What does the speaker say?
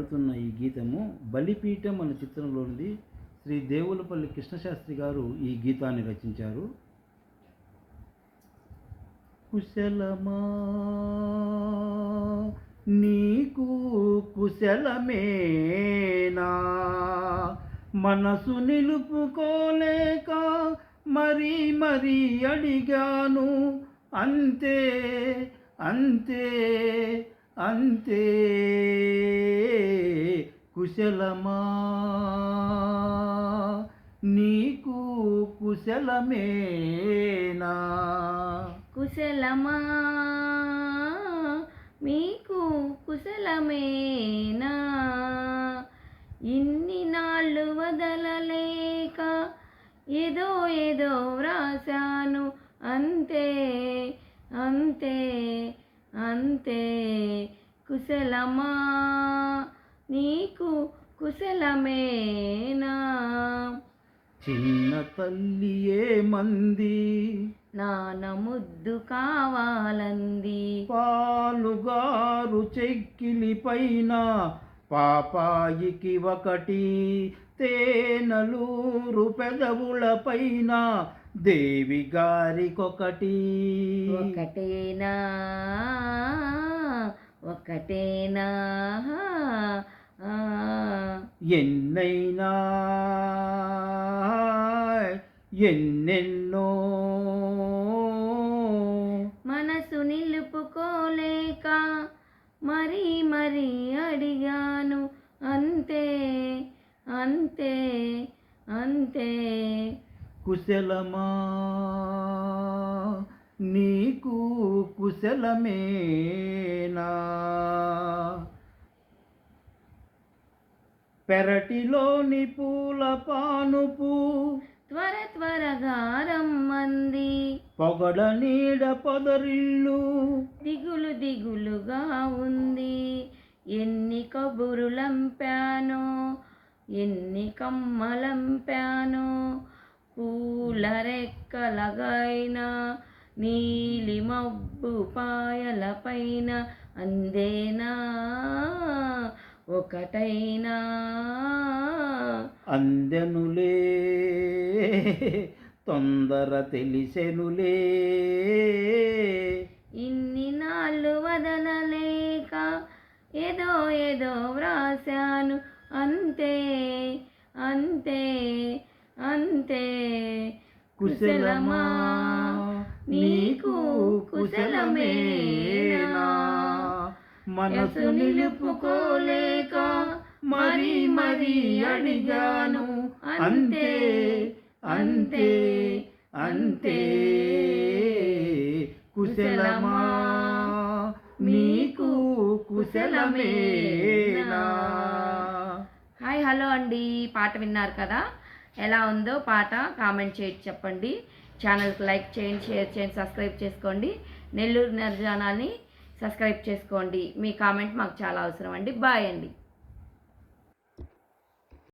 పాడుతున్న ఈ గీతము బలిపీఠం అనే చిత్రంలోనిది శ్రీ దేవులపల్లి కృష్ణశాస్త్రి గారు ఈ గీతాన్ని రచించారు. కుశలమా? నీకు కుశలమేనా? మనసు నిలుపుకోలేక మరీ మరీ అడిగాను. అంతే అంతే అంతే. కుశలమా? నీకు కుశలమేనా? కుశలమా? మీకు కుశలమేనా? ఇన్ని నాళ్ళు వదలలేక ఏదో ఏదో వ్రాశాను. అంతే అంతే అంతే. కుశలమా? నీకు కుశలమేనా? చిన్న తల్లి ఏమంది? నాన్న ముద్దు కావాలంది. పాలుగారు చెక్కిలి పైన పాపాయికి ఒకటి తేనలూరు పెదవుల పైన దేవి గారికొకటి ఒకటేనా? ఒకటేనా? ఎన్నైనా ఎన్నెన్నో మనసు నిలుపుకోలేక మరీ మరీ అడిగాను అంతే అంతే అంతే. కుశలమా? నీకు కుశలమేనా పెరటిలోని పూల పానుపు త్వర త్వరగా రమ్మంది. పొగడ నీడ పొదరిల్లు దిగులు దిగులుగా ఉంది. ఎన్ని కబురులంపానో ఎన్ని కమ్మలంపానో పూల రెక్కలగైన నీలి మబ్బు పాయల పైన అందేనా? ఒకటైనా. అందెనులే తొందర తెలిసెనులే. ఇన్ని నాళ్ళు వదలలేక ఏదో ఏదో వ్రాశాను. అంతే అంతే అంతే. కుశలమా? నీకు కుశలమేనా? మనసు నిలుపుకోలేక మరీ మరీ అడిగాను అంతే అంతే అంతే కుశలమా? నీకు కుశలమేనా? హాయ్ హలో అండి. పాట విన్నారు కదా? ఎలా ఉందో పాట కామెంట్ చేసి చెప్పండి. ఛానల్కి లైక్ చేయండి షేర్ చేయండి సబ్స్క్రైబ్ చేసుకోండి. నెల్లూరు నిర్జానాన్ని సబ్స్క్రైబ్ చేసుకోండి. మీ కామెంట్ మాకు చాలా అవసరం అండి. బాయ్ అండి.